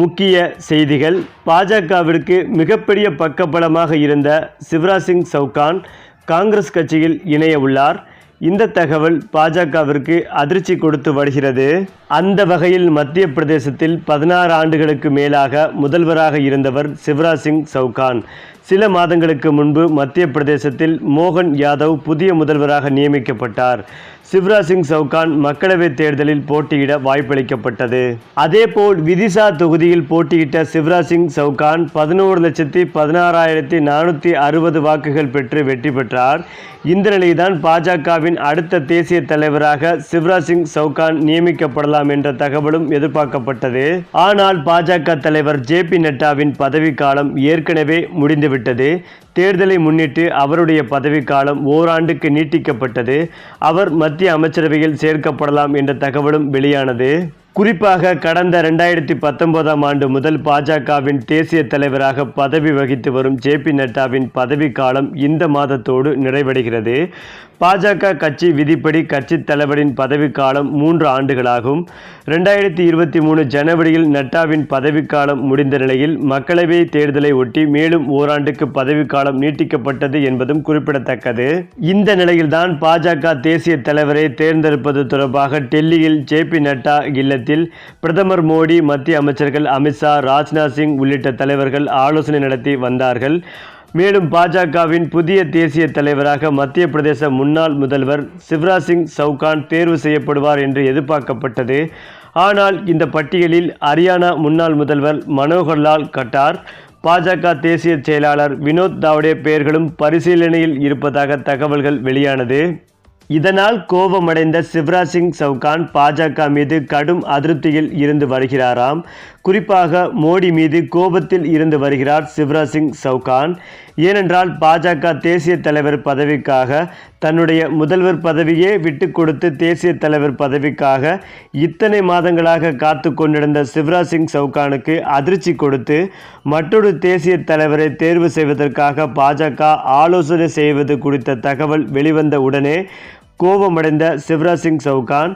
முக்கிய செய்திகள். பாஜகவிற்கு மிகப்பெரிய பக்கபலமாக இருந்த சிவராஜ் சிங் சவுகான் காங்கிரஸ் கட்சியில் இணைய உள்ளார். இந்த தகவல் பாஜகவிற்கு அதிர்ச்சி கொடுத்து வருகிறது. அந்த வகையில் மத்திய பிரதேசத்தில் பதினாறு ஆண்டுகளுக்கு மேலாக முதல்வராக இருந்தவர் சிவராஜ் சிங் சவுகான். சில மாதங்களுக்கு முன்பு மத்திய பிரதேசத்தில் மோகன் யாதவ் புதிய முதல்வராக நியமிக்கப்பட்டார். சிவராஜ் சிங் சவுகான் மக்களவைத் தேர்தலில் போட்டியிட வாய்ப்பளிக்கப்பட்டது. அதேபோல் விதிசா தொகுதியில் போட்டியிட்ட சிவராஜ் சிங் சவுகான் பதினோரு லட்சத்தி பதினாறாயிரத்தி நானூற்றி அறுபது வாக்குகள் பெற்று வெற்றி பெற்றார். இந்த நிலையில்தான் பாஜகவின் அடுத்த தேசிய தலைவராக சிவராஜ் சிங் சவுகான் நியமிக்கப்படலாம் என்ற தகவலும் எதிர்பார்க்கப்பட்டது. ஆனால் பாஜக தலைவர் ஜே பி நட்டாவின் பதவிக்காலம் ஏற்கனவே முடிந்துவிட்டது. தேர்தலை முன்னிட்டு அவருடைய பதவிக்காலம் ஓராண்டுக்கு நீட்டிக்கப்பட்டது. அவர் மத்திய அமைச்சரவையில் சேர்க்கப்படலாம் என்ற தகவலும் வெளியானது. குறிப்பாக கடந்த ரெண்டாயிரத்தி பத்தொன்பதாம் ஆண்டு முதல் பாஜகவின் தேசிய தலைவராக பதவி வகித்து வரும் ஜே பி நட்டாவின் பதவிக்காலம் இந்த மாதத்தோடு நிறைவடைகிறது. பாஜக கட்சி விதிப்படி கட்சி தலைவரின் பதவிக்காலம் மூன்று ஆண்டுகளாகும். ரெண்டாயிரத்தி இருபத்தி மூணு ஜனவரியில் நட்டாவின் பதவிக்காலம் முடிந்த நிலையில் மக்களவை தேர்தலை ஒட்டி மேலும் ஓராண்டுக்கு பதவிக்காலம் நீட்டிக்கப்பட்டது என்பதும் குறிப்பிடத்தக்கது. இந்த நிலையில்தான் பாஜக தேசிய தலைவரை தேர்ந்தெடுப்பது தொடர்பாக டெல்லியில் ஜே பி நட்டா இல்லத்தில் பிரதமர் மோடி மத்திய அமைச்சர்கள் அமித்ஷா ராஜ்நாத் சிங் உள்ளிட்ட தலைவர்கள் ஆலோசனை நடத்தி வந்தார்கள். மேலும் பாஜகவின் புதிய தேசிய தலைவராக மத்திய பிரதேச முன்னாள் முதல்வர் சிவராஜ் சிங் சவுகான் தேர்வு செய்யப்படுவார் என்று எதிர்பார்க்கப்பட்டது. ஆனால் இந்த பட்டியலில் ஹரியானா முன்னாள் முதல்வர் மனோகர்லால் கட்டார் பாஜக தேசிய செயலாளர் வினோத் தாவடே பெயர்களும் பரிசீலனையில் இருப்பதாக தகவல்கள் வெளியானது. இதனால் கோபமடைந்த சிவராஜ் சிங் சவுகான் பாஜக மீது கடும் அதிருப்தியில் இருந்து வருகிறாராம். குறிப்பாக மோடி மீது கோபத்தில் இருந்து வருகிறார் சிவராஜ் சிங் சவுகான். ஏனென்றால் பாஜக தேசிய தலைவர் பதவிக்காக தன்னுடைய முதல்வர் பதவியே விட்டு கொடுத்து தேசிய தலைவர் பதவிக்காக இத்தனை மாதங்களாக காத்து கொண்டிருந்த சிவராஜ் சிங் சவுகானுக்கு அதிர்ச்சி கொடுத்து மற்றொரு தேசிய தலைவரை தேர்வு செய்வதற்காக பாஜக ஆலோசனை செய்வது குறித்த தகவல் வெளிவந்த உடனே கோபமடைந்த சிவராஜ் சிங் சவுகான்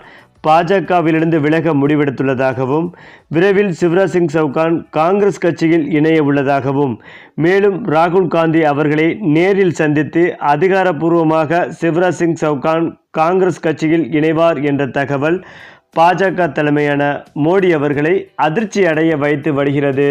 பாஜகவிலிருந்து விலக முடிவெடுத்துள்ளதாகவும் விரைவில் சிவராஜ் சிங் சவுகான் காங்கிரஸ் கட்சியில் இணைய உள்ளதாகவும் மேலும் ராகுல் காந்தி அவர்களை நேரில் சந்தித்து அதிகாரப்பூர்வமாக சிவராஜ் சிங் சவுகான் காங்கிரஸ் கட்சியில் இணைவார் என்ற தகவல் பாஜக தலைமையான மோடி அவர்களை அதிர்ச்சி அடைய வைத்து வருகிறது.